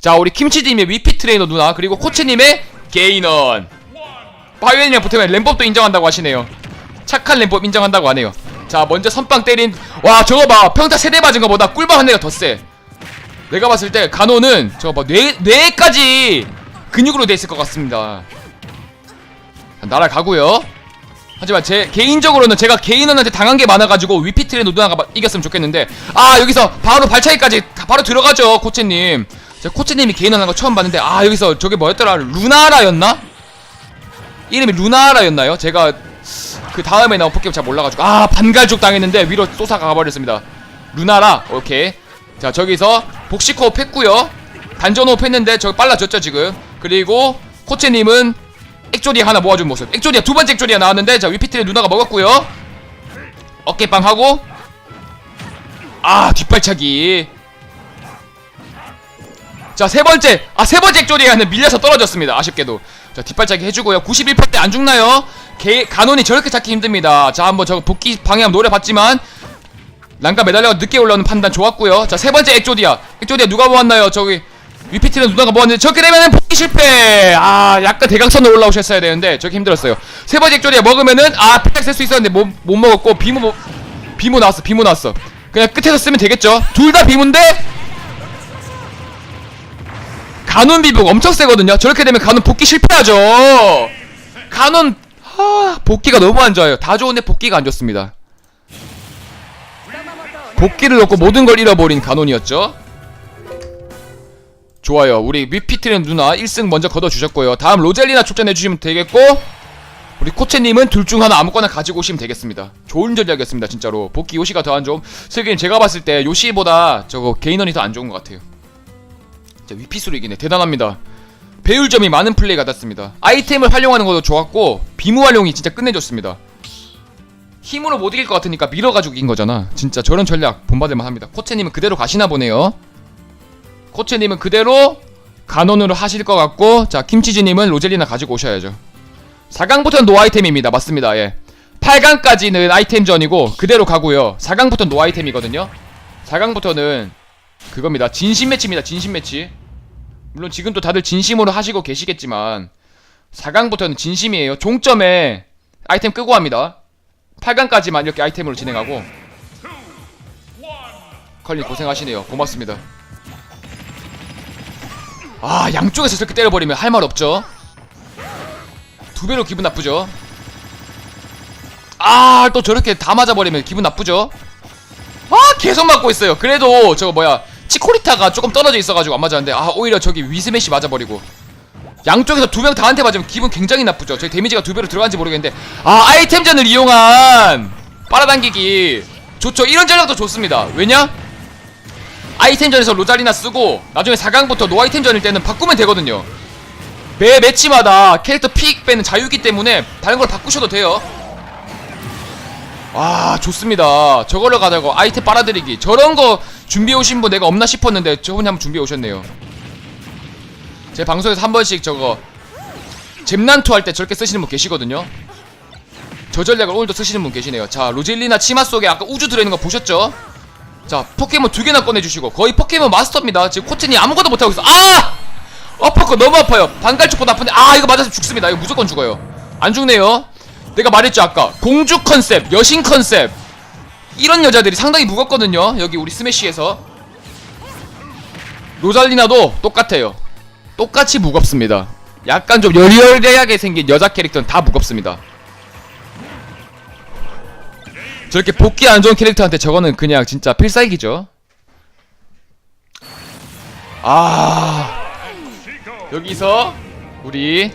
자 우리 김치님의 위피 트레이너 누나 그리고 코치님의 게이넌. 파이오니랑 붙으면 램법도 인정한다고 하시네요. 착한 램법 인정한다고 하네요. 자 먼저 선빵 때린 와 저거 봐. 평타 세대 맞은 거보다 꿀밤 한 대가 더세. 내가 봤을 때 간호는 저거 봐뇌 뇌까지 근육으로 돼 있을 것 같습니다. 자, 날아가고요. 하지만 제 개인적으로는 제가 개인원한테 당한 게 많아가지고 위피트레 마- 이겼으면 좋겠는데 아 여기서 바로 발차기까지 가- 바로 들어가죠 코치님 제가 코치님이 개인원 한거 처음 봤는데 아 여기서 저게 뭐였더라? 루나라였나? 이름이 루나라였나요? 제가 그 다음에 나온 포켓몬 잘 몰라가지고 아 반갈죽 당했는데 위로 쏘사가 가버렸습니다. 루나라 오케이. 자 저기서 복식호흡 했고요. 단전호흡 했는데 저기 빨라졌죠 지금. 그리고 코치님은 액조리 하나 모아준 모습. 액조리야 두 번째 액조리가 나왔는데 자 위피트를 누나가 먹었고요. 어깨빵 하고 아 뒷발차기 자 세 번째. 아 세 번째 액조리가는 밀려서 떨어졌습니다. 아쉽게도. 자 뒷발차기 해주고요. 91%대 안 죽나요? 개, 간원이 저렇게 찾기 힘듭니다. 자 한번 저 복귀 방향 노려봤지만 난가 매달려 늦게 올라오는 판단 좋았고요. 자 세 번째 액조디아. 액조디아 누가 모았나요? 저기 위피트는 누나가 모았는데 저렇게 되면은 복귀 실패. 아 약간 대각선으로 올라오셨어야 되는데 저기 힘들었어요. 세 번째 액조디아 먹으면은 아 패딱 쓸수 있었는데 못, 못 먹었고 비무 못- 비무 나왔어 비무 나왔어. 그냥 끝에서 쓰면 되겠죠? 둘 다 비무인데 간운 비복 엄청 세거든요 저렇게 되면 간운 복귀 실패하죠 간운 하 복귀가 너무 안 좋아요 다 좋은데 복귀가 안 좋습니다 복귀를 놓고 모든 걸 잃어버린 간온이었죠. 좋아요. 우리 위피트는 누나 1승 먼저 걷어주셨고요. 다음 로젤리나 출전해주시면 되겠고 우리 코체님은 둘 중 하나 아무거나 가지고 오시면 되겠습니다. 좋은 전략이었습니다. 진짜로. 복귀 요시가 더 안 좋음. 슬기님 제가 봤을 때 요시보다 저거 개인원이 더 안 좋은 것 같아요. 진짜 위피수로 이기네. 대단합니다. 배울 점이 많은 플레이 같았습니다. 아이템을 활용하는 것도 좋았고 비무 활용이 진짜 끝내줬습니다. 힘으로 못 이길 것 같으니까 밀어가지고 이긴 거잖아. 진짜 저런 전략 본받을만 합니다. 코체님은 그대로 가시나 보네요. 코체님은 그대로 간원으로 하실 것 같고, 자 김치즈님은 로젤리나 가지고 오셔야죠. 4강부터는 노 아이템입니다. 맞습니다. 예. 8강까지는 아이템전이고 그대로 가고요. 4강부터는 노 아이템이거든요. 4강부터는 그겁니다. 진심 매치입니다. 진심 매치. 물론 지금도 다들 진심으로 하시고 계시겠지만 4강부터는 진심이에요. 종점에 아이템 끄고 합니다. 8강까지만 이렇게 아이템으로 진행하고 컬리 고생하시네요. 고맙습니다. 아 양쪽에서 저렇게 때려버리면 할 말 없죠? 두 배로 기분 나쁘죠? 아 또 저렇게 다 맞아버리면 기분 나쁘죠? 아 계속 맞고 있어요. 그래도 저거 뭐야 치코리타가 조금 떨어져 있어가지고 안 맞았는데 아 오히려 저기 위스매시 맞아버리고 양쪽에서 두 명 다한테 맞으면 기분 굉장히 나쁘죠. 저희 데미지가 두 배로 들어간지 모르겠는데 아 아이템전을 이용한 빨아당기기 좋죠. 이런 전략도 좋습니다. 왜냐? 아이템전에서 로잘리나 쓰고 나중에 4강부터 노 아이템전일 때는 바꾸면 되거든요. 매 매치마다 캐릭터 픽 빼는 자유기 때문에 다른 걸 바꾸셔도 돼요. 와 좋습니다. 저걸로 가자고 아이템 빨아들이기 저런 거 준비해 오신 분 내가 없나 싶었는데 저분이 한번 준비해 오셨네요. 제 방송에서 한 번씩 저거 잼난투 할 때 저렇게 쓰시는 분 계시거든요. 저 전략을 오늘도 쓰시는 분 계시네요. 자, 로젤리나 치마 속에 아까 우주 들어있는 거 보셨죠? 자, 포켓몬 두 개나 꺼내주시고 거의 포켓몬 마스터입니다. 지금 코치님 아무것도 못하고 있어. 아! 어퍼컷 너무 아파요. 반갈축보다 아픈데 아 이거 맞아서 죽습니다. 이거 무조건 죽어요. 안 죽네요. 내가 말했죠 아까 공주 컨셉, 여신 컨셉 이런 여자들이 상당히 무겁거든요. 여기 우리 스매시에서 로잘리나도 똑같아요. 똑같이 무겁습니다. 약간 좀 여리여리하게 생긴 여자 캐릭터는 다 무겁습니다. 저렇게 복귀 안 좋은 캐릭터한테 저거는 그냥 진짜 필살기죠. 아 여기서 우리